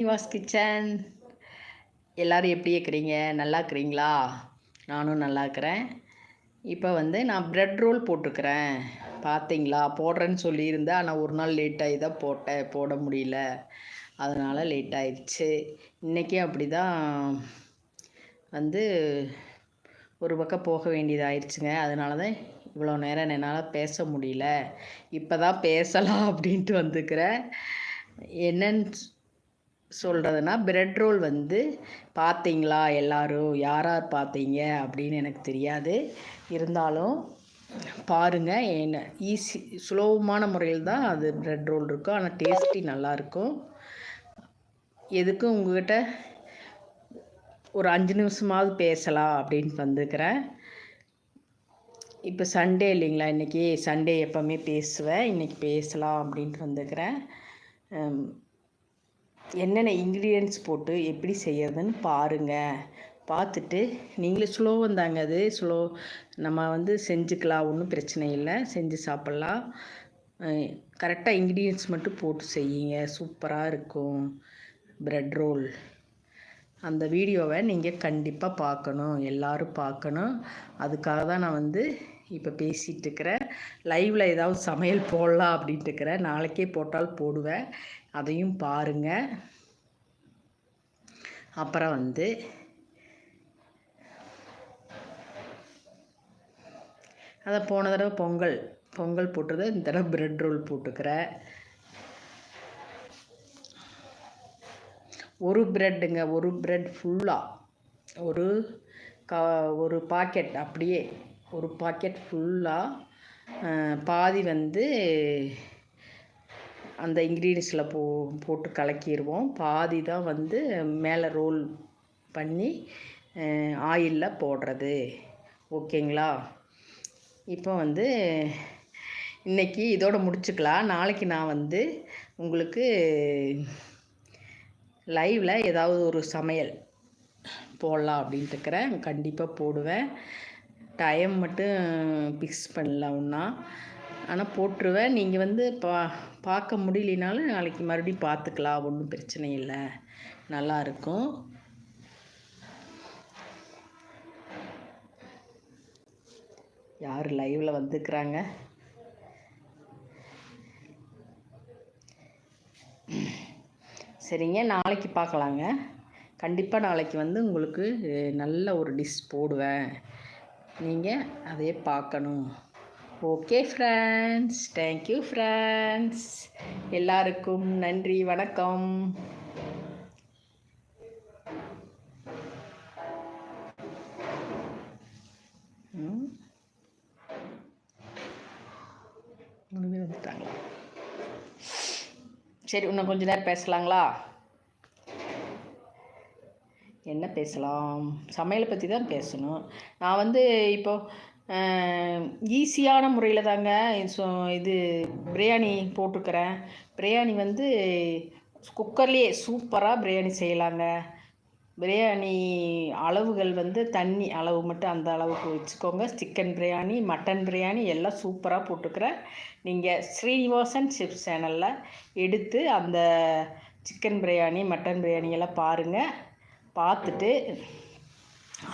Nivas kitchen எல்லோரும் எப்படி இருக்கிறீங்க? நல்லா இருக்கிறீங்களா? நானும் நல்லா இருக்கிறேன். இப்போ வந்து நான் ப்ரெட் ரோல் போட்டிருக்கிறேன். பார்த்தீங்களா போடுறேன்னு சொல்லியிருந்தேன். ஆனால் ஒரு நாள் லேட் ஆகி தான் போட்டேன். போட முடியல. அதனால் லேட் ஆயிடுச்சு. இன்றைக்கி அப்படி தான் வந்து ஒரு பக்கம் போக வேண்டியதாயிடுச்சுங்க அதனால தான் இவ்வளோ நேரம் என்னால் பேச முடியல. இப்போ தான் பேசலாம் அப்படின்ட்டு வந்துக்கிறேன் என்னன்னு சொல்கிறதுனா பிரெட் ரோல் வந்து பார்த்தீங்களா எல்லோரும்? யார் யார் பார்த்தீங்க? அப்படின்னு எனக்கு தெரியாது. இருந்தாலும் பாருங்கள் என்ன ஈஸி சுலபமான முறையில் தான் அது ப்ரெட் ரோல் இருக்கும். ஆனால் டேஸ்டி நல்லாயிருக்கும் எதுக்கும் உங்கள்கிட்ட ஒரு அஞ்சு நிமிஷமாவது பேசலாம் அப்படின்னு வந்துக்கிறேன் இப்போ சண்டே இல்லைங்களா? இன்றைக்கி சண்டே எப்போவுமே பேசுவேன். இன்றைக்கி பேசலாம் அப்படின்ட்டு வந்துக்கிறேன் என்னென்ன இன்க்ரீடியன்ஸ் போட்டு எப்படி செய்யறதுன்னு பாருங்கள் பார்த்துட்டு நீங்களே ஸ்லோ வந்தாங்க அது. ஸ்லோ நம்ம வந்து செஞ்சுக்கலாம் ஒன்றும் பிரச்சனை இல்லை. செஞ்சு சாப்பிட்லாம். கரெக்டாக இன்க்ரீடியன்ஸ் மட்டும் போட்டு செய்யுங்க. சூப்பராக இருக்கும். ப்ரெட் ரோல் அந்த வீடியோவை நீங்கள் கண்டிப்பாக பார்க்கணும். எல்லோரும் பார்க்கணும். அதுக்காக தான் நான் வந்து இப்போ பேசிகிட்டு இருக்கிறேன் லைவில் ஏதாவது சமையல் போடலாம் அப்படின்ட்டு இருக்கிறேன் நாளைக்கே போட்டால் போடுவேன். அதையும் பாருங்கள் அப்புறம் வந்து அதை போன தடவை பொங்கல் பொங்கல் போட்டது இந்த தடவை ப்ரெட் ரோல் போட்டுக்கிறேன். ஒரு ப்ரெட்டுங்க ஒரு ப்ரெட் ஃபுல்லாக ஒரு க ஒரு பாக்கெட் அப்படியே ஒரு பாக்கெட் ஃபுல்லாக பாதி வந்து அந்த இன்க்ரீடியன்ஸில் போ போட்டு கலக்கிடுவோம் பாதி தான் வந்து மேலே ரோல் பண்ணி ஆயிலில் போடுறது. ஓகேங்களா? இப்போ வந்து இன்றைக்கி இதோட முடிச்சுக்கலாம். நாளைக்கு நான் வந்து உங்களுக்கு லைவில் ஏதாவது ஒரு சமையல் போடலாம் அப்படின்ட்டு இருக்கிறேன். கண்டிப்பாக போடுவேன். டைம் மட்டும் ஃபிக்ஸ் பண்ணல ஒன்றா ஆனால் போட்டுருவேன். நீங்கள் வந்து பா பார்க்க முடியலனாலும் நாளைக்கு மறுபடியும் பார்த்துக்கலாம். ஒன்றும் பிரச்சனை இல்லை. நல்லாயிருக்கும் யார் லைவில் வந்துக்கிறாங்க சரிங்க. நாளைக்கு பார்க்கலாங்க. கண்டிப்பாக நாளைக்கு வந்து உங்களுக்கு நல்ல ஒரு டிஷ் போடுவேன். நீங்கள் அதையே பார்க்கணும். ஓகே ஃப்ரெண்ட்ஸ் தேங்க்யூ ஃப்ரெண்ட்ஸ் எல்லாருக்கும் நன்றி வணக்கம். வந்துட்டாங்களா? சரி இன்னும் கொஞ்ச நேரம் பேசலாங்களா? என்ன பேசலாம்? சமையலை பற்றி தான் பேசணும். நான் வந்து இப்போது ஈஸியான முறையில் தாங்க இது பிரியாணி போட்டுக்கிறேன். பிரியாணி வந்து குக்கர்லேயே சூப்பராக பிரியாணி செய்யலாங்க. பிரியாணி அளவுகள் வந்து தண்ணி அளவு மட்டும் அந்த அளவுக்கு வச்சுக்கோங்க. சிக்கன் பிரியாணி மட்டன் பிரியாணி எல்லாம் சூப்பராக போட்டுக்கிறேன். நீங்கள் ஸ்ரீனிவாசன் சிப்ஸ் சேனலில் எடுத்து அந்த சிக்கன் பிரியாணி மட்டன் பிரியாணி எல்லாம் பாருங்கள் பார்த்துட்டு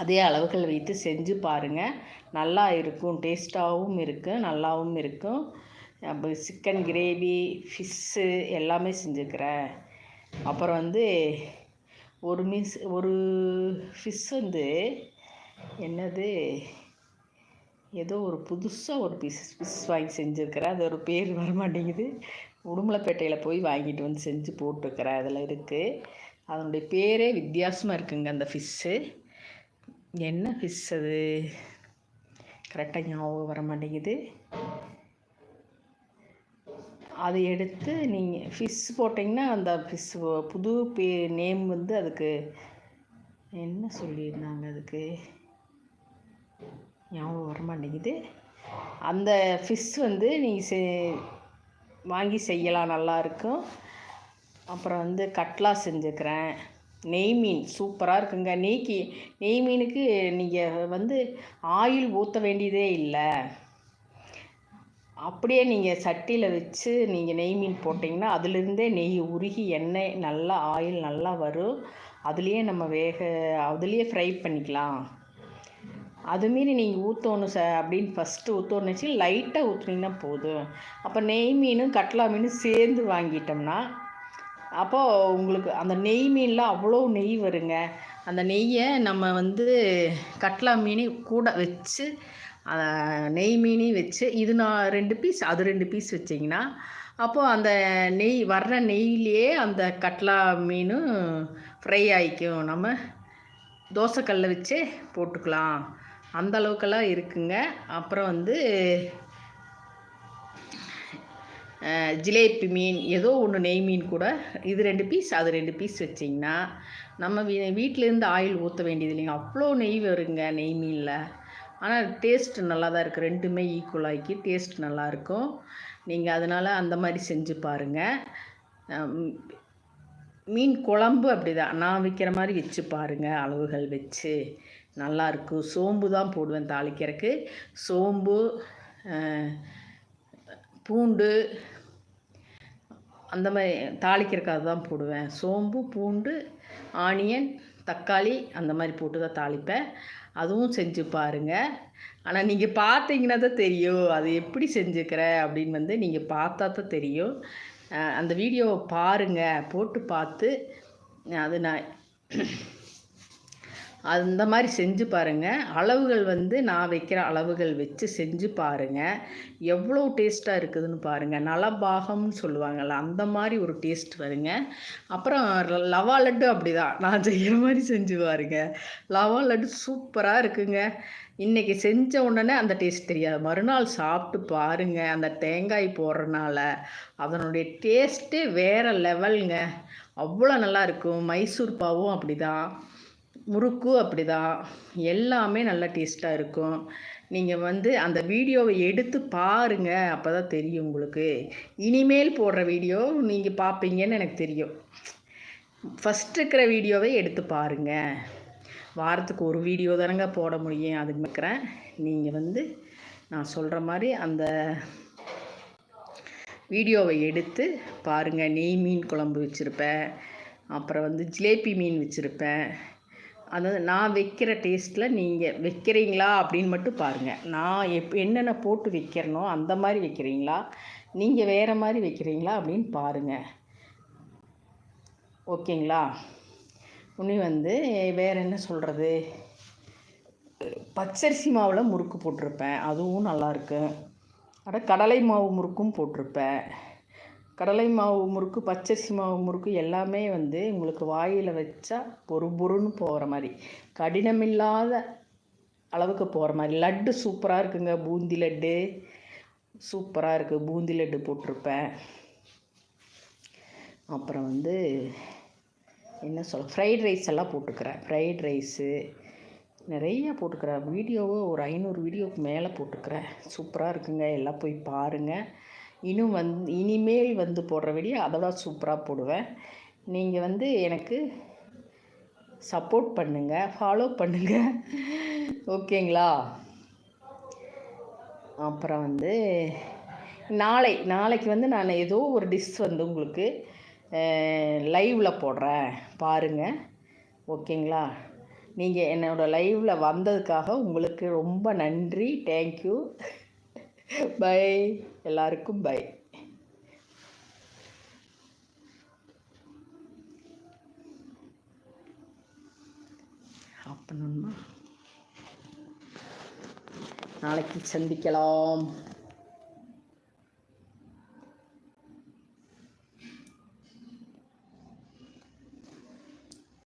அதே அளவுகள் வைத்து செஞ்சு பாருங்கள் நல்லா இருக்கும். டேஸ்ட்டாகவும் இருக்கும் நல்லாவும் இருக்கும் அப்போ சிக்கன் கிரேவி ஃபிஷ்ஷு எல்லாமே செஞ்சுக்கிறேன். அப்புறம் வந்து ஒரு மிஸ் ஒரு ஃபிஷ் வந்து என்னது? ஏதோ ஒரு புதுசாக ஒரு பீஸ் ஃபிஷ் வாங்கி செஞ்சுருக்கிறேன். அது ஒரு பேர் வர மாட்டேங்குது உடுமலைப்பேட்டையில் போய் வாங்கிட்டு வந்து செஞ்சு போட்டுருக்கிறேன் அதில் இருக்குது அதனுடைய பேரே வித்தியாசமாக இருக்குங்க அந்த ஃபிஷ்ஷு என்ன ஃபிஷ் அது? கரெக்டாக ஞாபகம் வர மாட்டேங்குது. அதை எடுத்து நீங்கள் ஃபிஷ் போட்டிங்கன்னா அந்த ஃபிஷ் புது பே நேம் வந்து அதுக்கு என்ன சொல்லியிருந்தாங்க அதுக்கு? ஞாபகம் வர மாட்டேங்குது. அந்த ஃபிஷ் வந்து நீங்கள் செ வாங்கி செய்யலாம் நல்லாயிருக்கும் அப்புறம் வந்து கட்லா செஞ்சுக்கிறேன். நெய் மீன் சூப்பராக இருக்குங்க. நெய்க்கு நெய் மீனுக்கு நீங்கள் வந்து ஆயில் ஊற்ற வேண்டியதே இல்லை. அப்படியே நீங்கள் சட்டியில் வச்சு நீங்கள் நெய் மீன் போட்டிங்கன்னா அதுலேருந்தே நெய் உருகி எண்ணெய் நல்லா ஆயில் நல்லா வரும். அதுலேயே நம்ம வேக அதுலேயே ஃப்ரை பண்ணிக்கலாம். அதுமாரி நீங்கள் ஊற்றணும் ச அப்படின்னு ஃபஸ்ட்டு ஊற்றணுச்சு வச்சு லைட்டாக ஊற்றுனீங்கன்னா போதும். அப்போ நெய் மீனும் கட்லா மீனும் சேர்ந்து வாங்கிட்டோம்னா அப்போது உங்களுக்கு அந்த நெய் மீனில் அவ்வளோ நெய் வருங்க. அந்த நெய்யை நம்ம வந்து கட்லா மீன் கூட வச்சு நெய் மீனையும் வச்சு இது நான் ரெண்டு பீஸ் அது ரெண்டு பீஸ் வச்சிங்கன்னா அப்போது அந்த நெய் வர்ற நெய்லேயே அந்த கட்லா மீனும் ஃப்ரை ஆகிக்கும் நம்ம தோசைக்கல்ல வச்சே போட்டுக்கலாம். அந்த அளவுக்கெல்லாம் இருக்குங்க. அப்புறம் வந்து ஜிலேபி மீன் ஏதோ ஒன்று நெய் மீன் கூட. இது ரெண்டு பீஸ் அது ரெண்டு பீஸ் வச்சிங்கன்னா நம்ம வீ வீட்டிலேருந்து ஆயில் ஊற்ற வேண்டியது இல்லைங்க. அவ்வளோ நெய் வருங்க நெய் மீனில். ஆனால் டேஸ்ட் நல்லா தான் இருக்குது ரெண்டுமே ஈக்குவலாகி டேஸ்ட் நல்லாயிருக்கும் நீங்கள் அதனால் அந்த மாதிரி செஞ்சு பாருங்கள் மீன் குழம்பு அப்படி தான் நான் விற்கிற மாதிரி வச்சு பாருங்கள் அளவுகள் வச்சு. நல்லாயிருக்கும் சோம்பு தான் போடுவேன் தாளிக்கிறதுக்கு. சோம்பு பூண்டு அந்த மாதிரி தாளிக்கிறதுக்காக தான் போடுவேன். சோம்பு பூண்டு ஆனியன் தக்காளி அந்த மாதிரி போட்டு தான் தாளிப்பேன். அதுவும் செஞ்சு பாருங்கள் ஆனால் நீங்கள் பார்த்தீங்கன்னா தான் தெரியும். அது எப்படி செஞ்சுக்கிற அப்படின்னு வந்து நீங்கள் பார்த்தா தான் தெரியும். அந்த வீடியோவை பாருங்கள் போட்டு பார்த்து அது நான் அந்த மாதிரி செஞ்சு பாருங்கள் அளவுகள் வந்து நான் வைக்கிற அளவுகள் வச்சு செஞ்சு பாருங்கள் எவ்வளோ டேஸ்ட்டாக இருக்குதுன்னு பாருங்கள் நலபாகம்னு சொல்லுவாங்கள்ல அந்த மாதிரி ஒரு டேஸ்ட் வருங்க. அப்புறம் லவா லட்டு அப்படி தான் நான் செய்கிற மாதிரி செஞ்சு பாருங்க. லவா லட்டு சூப்பராக இருக்குங்க. இன்றைக்கி செஞ்ச உடனே அந்த டேஸ்ட் தெரியாது. மறுநாள் சாப்பிட்டு பாருங்கள் அந்த தேங்காய் போடுறனால அதனுடைய டேஸ்ட்டே வேறு லெவலுங்க. அவ்வளோ நல்லா இருக்கும். மைசூர் பாவும் அப்படி தான் முறுக்கு அப்படி தான் எல்லாமே நல்லா டேஸ்ட்டாக இருக்கும். நீங்கள் வந்து அந்த வீடியோவை எடுத்து பாருங்கள் அப்போ தான் தெரியும் உங்களுக்கு. இனிமேல் போடுற வீடியோ நீங்கள் பார்ப்பீங்கன்னு எனக்கு தெரியும். ஃபஸ்ட் இருக்கிற வீடியோவை எடுத்து பாருங்கள் வாரத்துக்கு ஒரு வீடியோ தானங்க போட முடியும் அதுக்கு இருக்கிறேன் நீங்கள் வந்து நான் சொல்கிற மாதிரி அந்த வீடியோவை எடுத்து பாருங்கள் நெய் மீன் குழம்பு வச்சுருப்பேன். அப்புறம் வந்து ஜிலேபி மீன் வச்சுருப்பேன். அதாவது நான் வைக்கிற டேஸ்ட்டில் நீங்கள் வைக்கிறீங்களா அப்படின்னு மட்டும் பாருங்கள் நான் எப் என்னென்ன போட்டு வைக்கிறனோ அந்த மாதிரி வைக்கிறீங்களா? நீங்கள் வேறு மாதிரி வைக்கிறீங்களா அப்படின்னு பாருங்கள் ஓகேங்களா? உன்னி வந்து வேறு என்ன சொல்கிறது பச்சரிசி மாவில் முறுக்கு போட்டிருப்பேன். அதுவும் நல்லாயிருக்கு அட கடலை மாவு முறுக்கும் போட்டிருப்பேன். கடலை மாவு முறுக்கு பச்சரிசி மாவு முறுக்கு எல்லாமே வந்து உங்களுக்கு வாயில் வச்சா பொறு பொறுன்னு போகிற மாதிரி. கடினமில்லாத அளவுக்கு போகிற மாதிரி. லட்டு சூப்பராக இருக்குங்க. பூந்தி லட்டு சூப்பராக இருக்குது பூந்தி லட்டு போட்டிருப்பேன். அப்புறம் வந்து என்ன சொல்ல ஃப்ரைட் ரைஸ் எல்லாம் போட்டுக்கிறேன். ஃப்ரைட் ரைஸு நிறைய போட்டுக்கிறேன். வீடியோவை ஒரு ஐநூறு வீடியோவுக்கு மேலே போட்டுக்கிறேன். சூப்பராக இருக்குங்க. எல்லாம் போய் பாருங்கள் இன்னும் வந் இனிமேல் வந்து போடுற வீடியோ அதோட சூப்பராக போடுவேன். நீங்கள் வந்து எனக்கு சப்போர்ட் பண்ணுங்கள் ஃபாலோ பண்ணுங்கள் ஓகேங்களா? அப்புறம் வந்து நாளை நாளைக்கு வந்து நான் ஏதோ ஒரு டிஷ் வந்து உங்களுக்கு லைவில் போடுறேன். பாருங்கள் ஓகேங்களா? நீங்கள் என்னோடய லைவில் வந்ததுக்காக உங்களுக்கு ரொம்ப நன்றி. தேங்க்யூ பை எல்லாருக்கும் பை. அப்பணும்னா நாளைக்கு சந்திக்கலாம்.